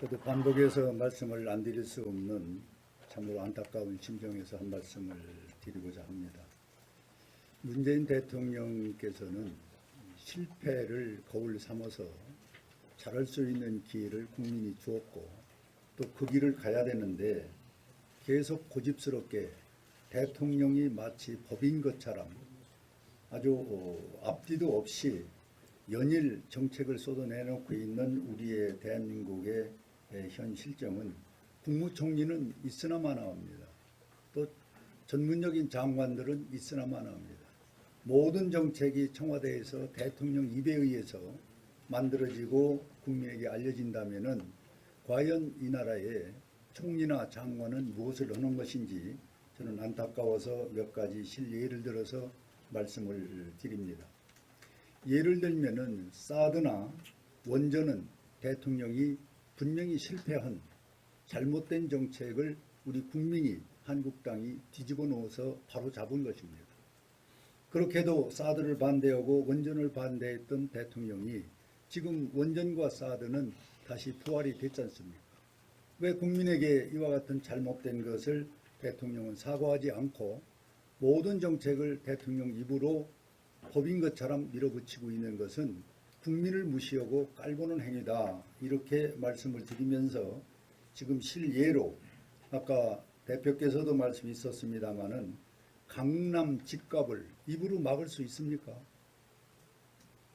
그래도 반복해서 말씀을 안 드릴 수 없는 참으로 안타까운 심정에서 한 말씀을 드리고자 합니다. 문재인 대통령께서는 실패를 거울 삼아서 잘할 수 있는 기회를 국민이 주었고 또 그 길을 가야 되는데 계속 고집스럽게 대통령이 마치 법인 것처럼 아주 어, 앞뒤도 없이 연일 정책을 쏟아내놓고 있는 우리의 대한민국의 에, 현 실정은 국무총리는 있으나 마나옵니다. 또 전문적인 장관들은 있으나 마나옵니다. 모든 정책이 청와대에서 대통령 입에 의해서 만들어지고 국민에게 알려진다면은 과연 이 나라의 총리나 장관은 무엇을 하는 것인지 저는 안타까워서 몇 가지 실 예를 들어서 말씀을 드립니다. 예를 들면은 사드나 원전은 대통령이 분명히 실패한 잘못된 정책을 우리 국민이 한국당이 뒤집어 놓아서 바로 잡은 것입니다. 그렇게도 사드를 반대하고 원전을 반대했던 대통령이 지금 원전과 사드는 다시 부활이 됐지 않습니까? 왜 국민에게 이와 같은 잘못된 것을 대통령은 사과하지 않고 모든 정책을 대통령 입으로 법인 것처럼 밀어붙이고 있는 것은 국민을 무시하고 깔보는 행위다. 이렇게 말씀을 드리면서 지금 실예로 아까 대표께서도 말씀이 있었습니다마는 강남 집값을 입으로 막을 수 있습니까?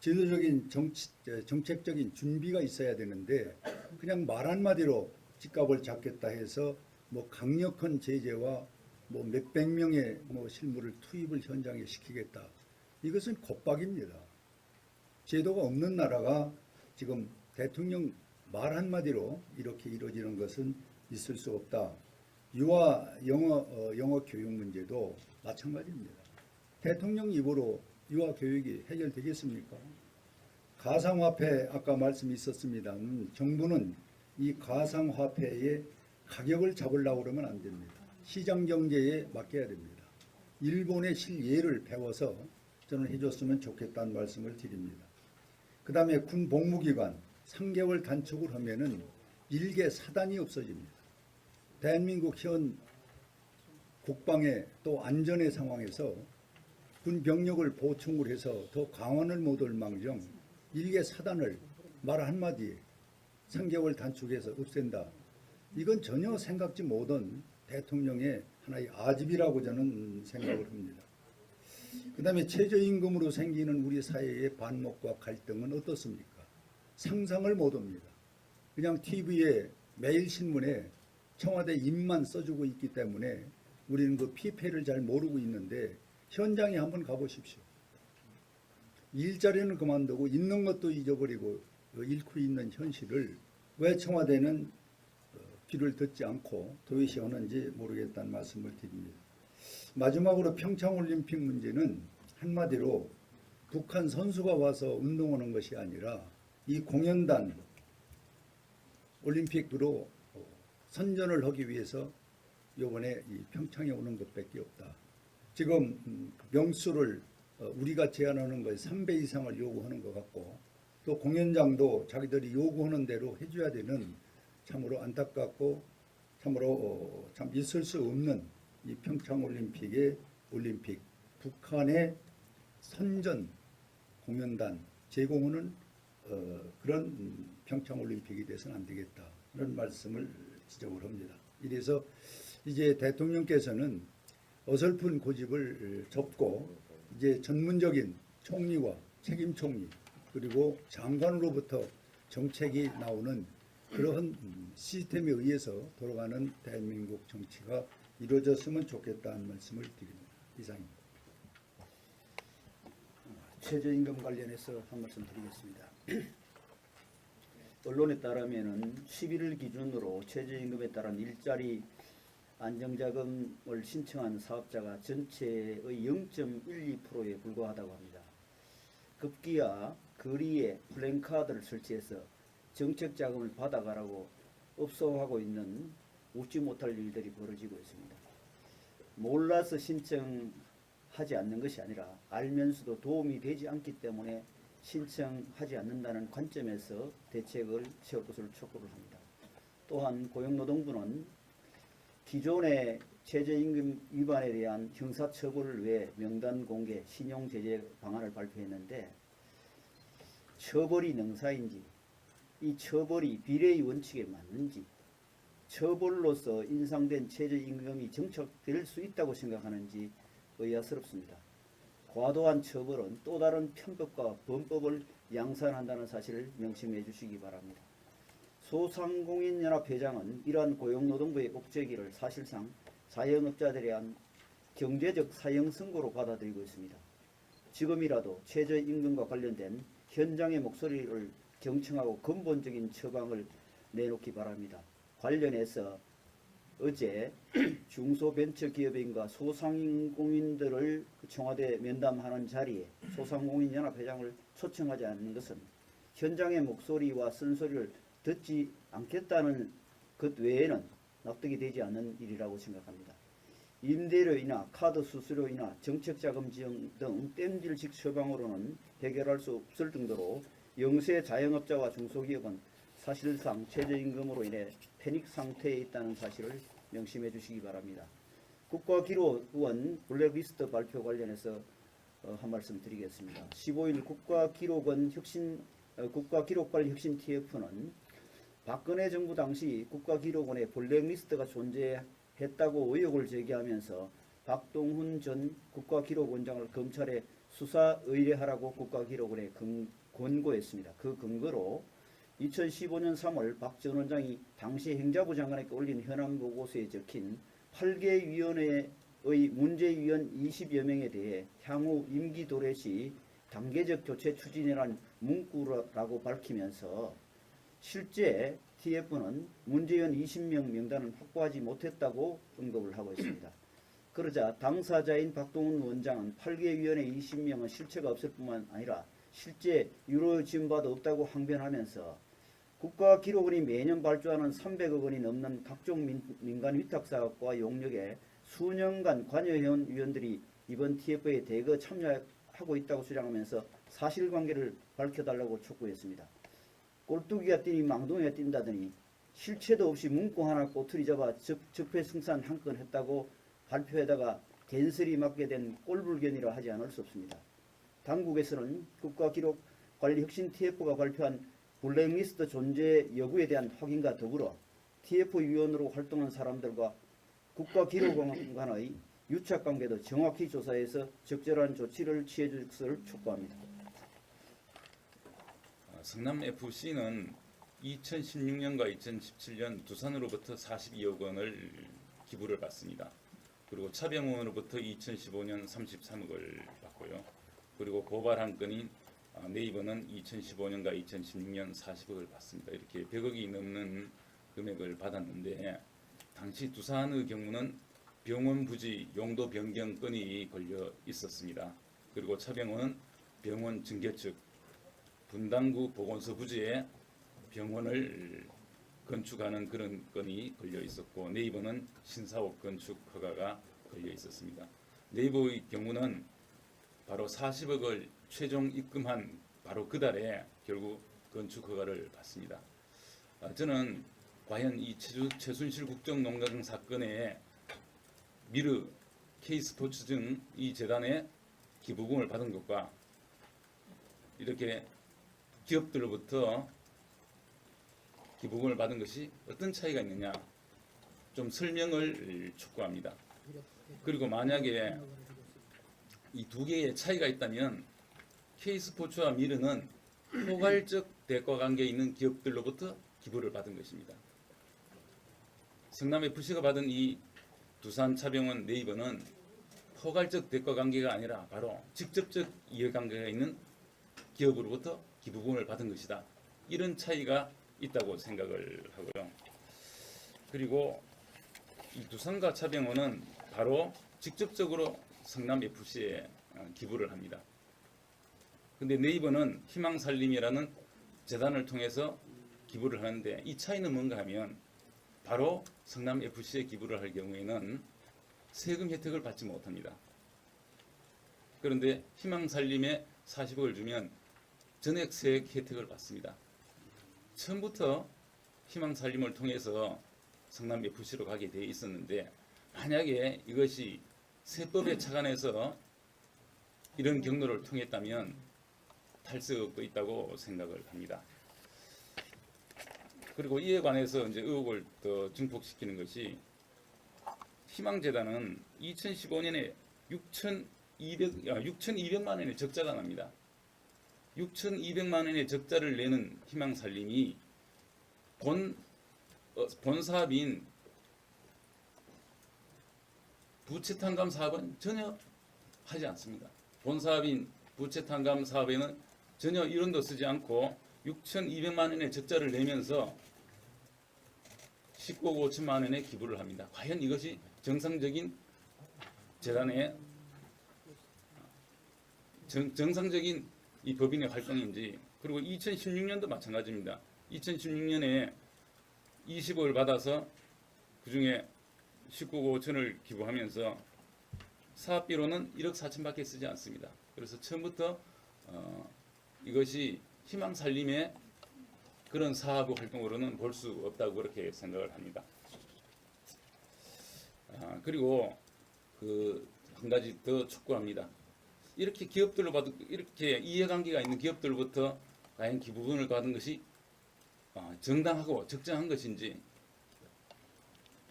제도적인 정치, 정책적인 준비가 있어야 되는데 그냥 말 한마디로 집값을 잡겠다 해서 뭐 강력한 제재와 뭐 몇백 명의 뭐 실무를 투입을 현장에 시키겠다. 이것은 겁박입니다. 제도가 없는 나라가 지금 대통령 말 한마디로 이렇게 이루어지는 것은 있을 수 없다. 유아 영어 어, 영어 교육 문제도 마찬가지입니다. 대통령 입으로 유아 교육이 해결되겠습니까? 가상화폐 아까 말씀이 있었습니다. 음, 정부는 이 가상화폐의 가격을 잡으려고 그러면 안 됩니다. 시장 경제에 맡겨야 됩니다. 일본의 실예를 배워서 저는 해줬으면 좋겠다는 말씀을 드립니다. 그 다음에 군 복무기간 3개월 단축을 하면은 일개 사단이 없어집니다. 대한민국 현 국방의 또 안전의 상황에서 군 병력을 보충을 해서 더 강화를 못할 망정 일개 사단을 말 한마디에 3개월 단축해서 없앤다. 이건 전혀 생각지 못한 대통령의 하나의 아집이라고 저는 생각을 합니다. 그 다음에 최저임금으로 생기는 우리 사회의 반목과 갈등은 어떻습니까? 상상을 못합니다. 그냥 TV에 매일 신문에 청와대 입만 써주고 있기 때문에 우리는 그 피폐를 잘 모르고 있는데 현장에 한번 가보십시오. 일자리는 그만두고 있는 것도 잊어버리고 잃고 있는 현실을 왜 청와대는 어, 귀를 듣지 않고 도외시하는지 모르겠다는 말씀을 드립니다. 마지막으로 평창올림픽 문제는 한마디로 북한 선수가 와서 운동하는 것이 아니라 이 공연단 올림픽으로 선전을 하기 위해서 요번에 이 평창에 오는 것밖에 없다. 지금 음, 명수를 어, 우리가 제안하는 것에 3배 이상을 요구하는 것 같고 또 공연장도 자기들이 요구하는 대로 해줘야 되는 참으로 안타깝고 참으로 어, 참 있을 수 없는 이 평창 올림픽의 올림픽 북한의 선전 공연단 제공하는 어, 그런 음, 평창 올림픽이 돼서는 안 되겠다 이런 말씀을 지적을 합니다. 이래서 이제 대통령께서는 어설픈 고집을 접고 이제 전문적인 총리와 책임 총리 그리고 장관으로부터 정책이 나오는 그러한 시스템에 의해서 돌아가는 대한민국 정치가 이루어졌으면 좋겠다는 말씀을 드립니다. 이상입니다. 최저임금 관련해서 한 말씀 드리겠습니다. 언론에 따르면은 11일 기준으로 최저임금에 따른 일자리 안정자금을 신청한 사업자가 전체의 0.12%에 불과하다고 합니다. 급기야 거리에 플랜카드를 설치해서 정책 자금을 받아가라고 업소하고 있는 웃지 못할 일들이 벌어지고 있습니다. 몰라서 신청하지 않는 것이 아니라 알면서도 도움이 되지 않기 때문에 신청하지 않는다는 관점에서 대책을 세울 것을 촉구를 합니다. 또한 고용노동부는 기존의 최저임금 위반에 대한 형사처벌을 위해 명단 공개, 신용 제재 방안을 발표했는데 처벌이 능사인지 이 처벌이 비례의 원칙에 맞는지 처벌로서 인상된 최저임금이 정착될 수 있다고 생각하는지 의아스럽습니다. 과도한 처벌은 또 다른 편법과 범법을 양산한다는 사실을 명심해 주시기 바랍니다. 소상공인연합 회장은 이러한 고용노동부의 옥죄기를 사실상 자영업자들에 대한 경제적 사형 선고로 받아들이고 있습니다. 지금이라도 최저임금과 관련된 현장의 목소리를 경청하고 근본적인 처방을 내놓기 바랍니다. 관련해서 어제 중소벤처기업인과 소상공인들을 청와대 면담하는 자리에 소상공인연합회장을 초청하지 않는 것은 현장의 목소리와 쓴소리를 듣지 않겠다는 것 외에는 납득이 되지 않는 일이라고 생각합니다. 임대료이나 카드 수수료이나 정책자금 지원 등 땜질식 처방으로는 해결할 수 없을 정도로 영세 자영업자와 중소기업은 사실상 최저임금으로 인해 패닉 상태에 있다는 사실을 명심해 주시기 바랍니다. 국가기록원 블랙리스트 발표 관련해서 어, 한 말씀 드리겠습니다. 15일 국가기록원 혁신 어, 국가기록관 혁신 TF는 박근혜 정부 당시 국가기록원에 블랙리스트가 존재했다고 의혹을 제기하면서 박동훈 전 국가기록원장을 검찰에 수사 의뢰하라고 국가기록원에 근- 권고했습니다. 그 근거로 2015년 3월 박 전 원장이 당시 행자부 장관에게 올린 현황 보고서에 적힌 8개 위원회의 문제위원 20여 명에 대해 향후 임기 도래 시 단계적 교체 추진이란 문구라고 밝히면서 실제 TF는 문재인 20명 명단을 확보하지 못했다고 언급을 하고 있습니다. 그러자 당사자인 박동훈 원장은 8개 위원회 20명은 실체가 없을 뿐만 아니라 실제 이루어진 바도 없다고 항변하면서 국가 기록원이 매년 발주하는 300억 원이 넘는 각종 민, 민간 위탁 사업과 용역에 수년간 관여해온 위원들이 이번 TF에 대거 참여하고 있다고 주장하면서 사실관계를 밝혀달라고 촉구했습니다. 꼴뚜기가 뛰니 망둥이가 뛴다더니 실체도 없이 문구 하나 꼬투리 잡아 적, 적폐 승산 한 건 했다고 발표에다가 된설이 맞게 된 꼴불견이라 하지 않을 수 없습니다. 당국에서는 국가기록관리혁신 TF가 발표한 블랙리스트 존재 여부에 대한 확인과 더불어 TF 위원으로 활동한 사람들과 국가기록원간의 유착관계도 정확히 조사해서 적절한 조치를 취해 줄 것을 촉구합니다. 어, 성남 FC는 2016년과 2017년 두산으로부터 42억 원을 기부를 받습니다. 그리고 차병원으로부터 2015년 33억을 받고요. 그리고 고발한 어, 네이버는 2015년과 2016년 40억을 받습니다. 이렇게 100억이 넘는 금액을 받았는데 당시 두산의 경우는 병원 부지 용도 변경 건이 걸려 있었습니다. 그리고 차병원은 병원 증개 측 분당구 보건소 부지에 병원을 건축하는 그런 건이 걸려 있었고 네이버는 신사옥 건축 허가가 걸려 있었습니다. 네이버의 경우는 바로 40억을 최종 입금한 바로 그 달에 결국 건축 허가를 받습니다. 아, 저는 과연 이 최순실 국정농단 사건에 미르 K스포츠 등 이 재단에 기부금을 받은 것과 이렇게 기업들로부터 기부금을 받은 것이 어떤 차이가 있느냐 좀 설명을 촉구합니다. 그리고 만약에 이 두 개의 차이가 있다면 K스포츠와 미르는 포괄적 대가 관계에 있는 기업들로부터 기부를 받은 것입니다. 성남 FC가 받은 이 두산 차병원 네이버는 포괄적 대가 관계가 아니라 바로 직접적 이해관계가 있는 기업으로부터 기부금을 받은 것이다. 이런 차이가 있다고 생각을 하고요. 그리고 이 두산과 차병원은 바로 직접적으로 성남 FC에 어, 기부를 합니다. 근데 네이버는 희망살림이라는 재단을 통해서 기부를 하는데 이 차이는 뭔가 하면 바로 성남 FC에 기부를 할 경우에는 세금 혜택을 받지 못합니다. 그런데 희망살림에 40억을 주면 전액 세액 혜택을 받습니다. 처음부터 희망 살림을 통해서 성남 FC로 가게 돼 있었는데 만약에 이것이 세법에 착안해서 이런 경로를 통했다면 탈석도 있다고 생각을 합니다. 그리고 이에 관해서 이제 의혹을 더 증폭시키는 것이 희망재단은 2015년에 6,200, 아, 6,200만 원의 적자가 납니다. 6,200만 원의 적자를 내는 희망살림이 본, 어, 본 사업인 부채 탕감 사업은 전혀 하지 않습니다. 본 사업인 부채 탕감 사업에는 전혀 이론도 쓰지 않고 6,200만 원의 적자를 내면서 19억 5천만 원의 기부를 합니다. 과연 이것이 정상적인 재단의 정, 정상적인 이 법인의 활동인지 그리고 2016년도 마찬가지입니다. 2016년에 20억을 받아서 그 중에 19억 5천을 기부하면서 사업비로는 1억 4천밖에 쓰지 않습니다. 그래서 처음부터 어, 이것이 희망 살림의 그런 사업 활동으로는 볼 수 없다고 그렇게 생각을 합니다. 아, 그리고 그 한 가지 더 촉구합니다. 이렇게 기업들로 봐도 이렇게 이해관계가 있는 기업들부터 과연 기부금을 받은 것이 어, 정당하고 적정한 것인지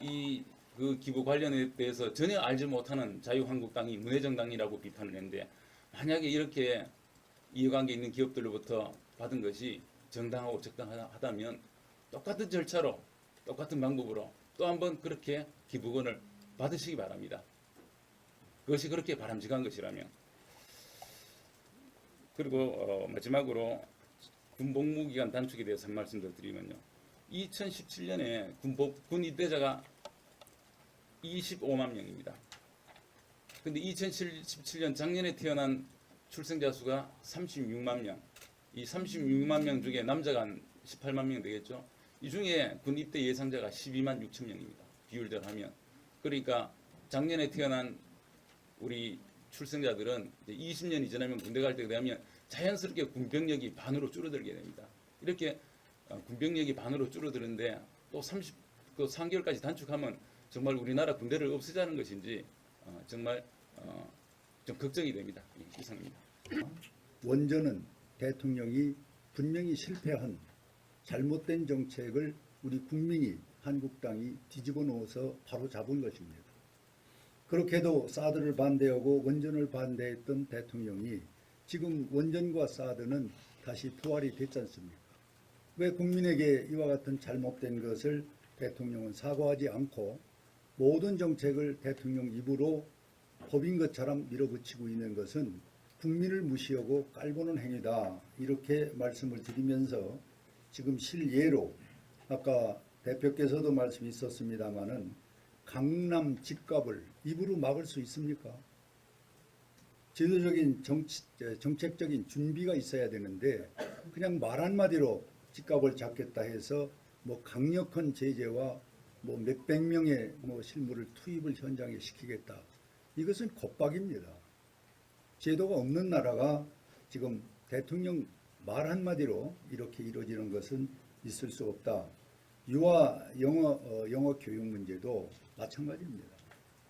이 그 기부 관련에 대해서 전혀 알지 못하는 자유한국당이 문해정당이라고 비판을 했는데 만약에 이렇게 이해관계 있는 기업들로부터 받은 것이 정당하고 적당하다면 똑같은 절차로 똑같은 방법으로 또 한번 그렇게 기부금을 받으시기 바랍니다. 그것이 그렇게 바람직한 것이라면 그리고 어, 마지막으로 군복무기간 단축에 대해서 한 말씀 더 드리면요. 2017년에 군복, 군 입대자가 25만 명입니다. 근데 2017년 작년에 태어난 출생자 수가 36만 명. 이 36만 명 중에 남자가 한 18만 명 되겠죠. 이 중에 군 입대 예상자가 12만 6천 명입니다. 비율대로 하면. 그러니까 작년에 태어난 우리 출생자들은 이제 20년이 지나면 군대 갈때 되면 자연스럽게 군병력이 반으로 줄어들게 됩니다. 이렇게 어, 군병력이 반으로 줄어드는데 또 30, 그 3개월까지 단축하면 정말 우리나라 군대를 없애자는 것인지 어, 정말 어, 좀 걱정이 됩니다. 예, 이상입니다. 원전은 대통령이 분명히 실패한 잘못된 정책을 우리 국민이 한국당이 뒤집어 놓아서 바로 잡은 것입니다. 그렇게도 사드를 반대하고 원전을 반대했던 대통령이 지금 원전과 사드는 다시 부활이 됐지 않습니까? 왜 국민에게 이와 같은 잘못된 것을 대통령은 사과하지 않고 모든 정책을 대통령 입으로 법인 것처럼 밀어붙이고 있는 것은 국민을 무시하고 깔보는 행위다. 이렇게 말씀을 드리면서 지금 실예로 아까 대표께서도 말씀이 있었습니다마는 강남 집값을 입으로 막을 수 있습니까? 제도적인 정치, 정책적인 준비가 있어야 되는데 그냥 말 한마디로 집값을 잡겠다 해서 뭐 강력한 제재와 뭐 몇백 명의 뭐 실무를 투입을 현장에 시키겠다. 이것은 겁박입니다. 제도가 없는 나라가 지금 대통령 말 한마디로 이렇게 이루어지는 것은 있을 수 없다. 유아 영어 어, 영어 교육 문제도 마찬가지입니다.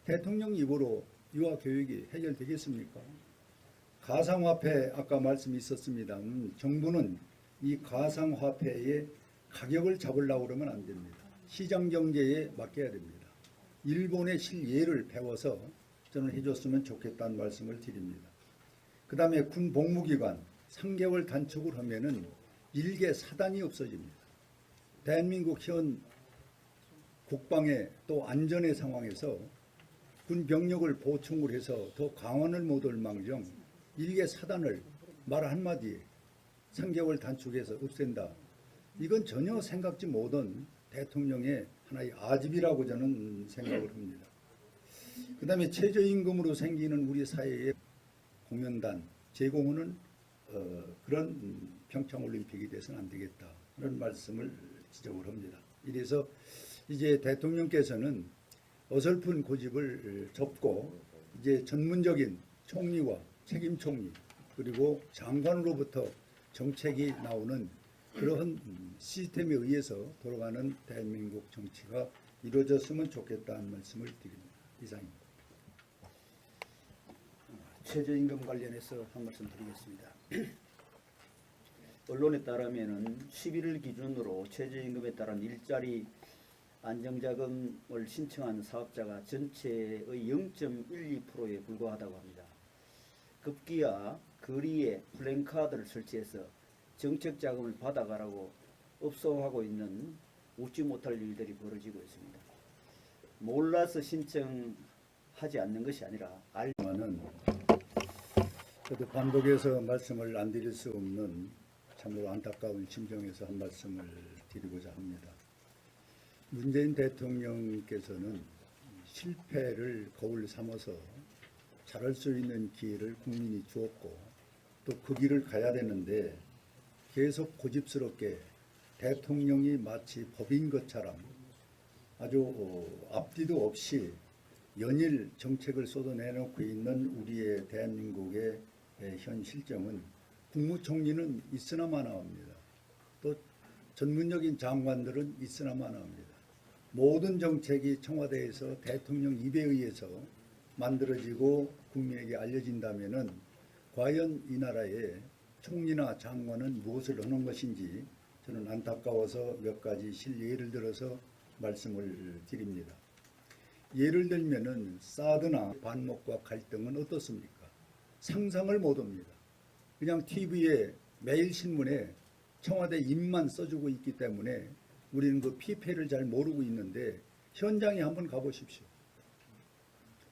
대통령 입으로 유아 교육이 해결되겠습니까? 가상화폐 아까 말씀이 있었습니다. 음, 정부는 이 가상화폐의 가격을 잡으려고 그러면 안 됩니다. 시장 경제에 맡겨야 됩니다. 일본의 실예를 배워서 저는 해줬으면 좋겠다는 말씀을 드립니다. 그 다음에 군 복무기간 3개월 단축을 하면은 일개 사단이 없어집니다. 대한민국 현 국방의 또 안전의 상황에서 군 병력을 보충을 해서 더 강원을 못할 망정 일개 사단을 말 한마디에 3개월 단축해서 없앤다. 이건 전혀 생각지 못한 대통령의 하나의 아집이라고 저는 생각을 합니다. 그 다음에 최저임금으로 생기는 우리 사회의 공연단 제공은 어, 그런 음, 평창올림픽이 돼서는 안 되겠다. 그런 말씀을 지적을 합니다. 이래서 이제 대통령께서는 어설픈 고집을 접고 이제 전문적인 총리와 책임 총리 그리고 장관으로부터 정책이 나오는 그러한 음, 시스템에 의해서 돌아가는 대한민국 정치가 이루어졌으면 좋겠다는 말씀을 드립니다. 이상입니다. 최저임금 관련해서 한 말씀 드리겠습니다. 언론에 따르면은 11일 기준으로 최저임금에 따른 일자리 안정자금을 신청한 사업자가 전체의 0.12%에 불과하다고 합니다. 급기야 거리에 플랜카드를 설치해서 정책 자금을 받아가라고 업소하고 있는 웃지 못할 일들이 벌어지고 있습니다. 몰라서 신청하지 않는 것이 아니라 알 많은 그래도 반복해서 말씀을 안 드릴 수 없는 참으로 안타까운 심정에서 한 말씀을 드리고자 합니다. 문재인 대통령께서는 실패를 거울 삼아서 잘할 수 있는 기회를 국민이 주었고 또 그 길을 가야 되는데 계속 고집스럽게 대통령이 마치 법인 것처럼 아주 어, 앞뒤도 없이 연일 정책을 쏟아내놓고 있는 우리의 대한민국의 에, 현 실정은 국무총리는 있으나 마나옵니다. 또 전문적인 장관들은 있으나 마나옵니다. 모든 정책이 청와대에서 대통령 입에 의해서 만들어지고 국민에게 알려진다면은 과연 이 나라의 총리나 장관은 무엇을 하는 것인지 저는 안타까워서 몇 가지 실 예를 들어서 말씀을 드립니다. 예를 들면은 사드나 반목과 갈등은 어떻습니까? 상상을 못합니다. 그냥 TV에 매일 신문에 청와대 입만 써주고 있기 때문에 우리는 그 피폐를 잘 모르고 있는데 현장에 한번 가보십시오.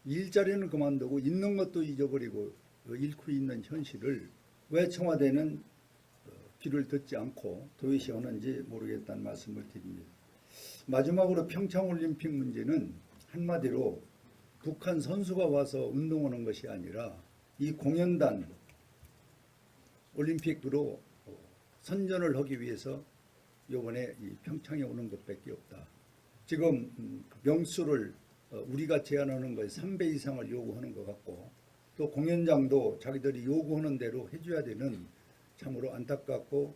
일자리는 그만두고 있는 것도 잊어버리고 어, 잃고 있는 현실을 왜 청와대는 어, 귀를 듣지 않고 도외시하는지 모르겠다는 말씀을 드립니다. 마지막으로 평창올림픽 문제는 한마디로 북한 선수가 와서 운동하는 것이 아니라 이 공연단 올림픽으로 어, 선전을 하기 위해서 이번에 이 평창에 오는 것밖에 없다. 지금 음, 명수를 어, 우리가 제안하는 것에 3배 이상을 요구하는 것 같고 또 공연장도 자기들이 요구하는 대로 해줘야 되는 참으로 안타깝고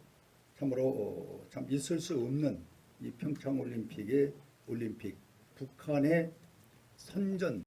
참으로 어, 참 있을 수 없는 이 평창 올림픽의 올림픽 북한의 선전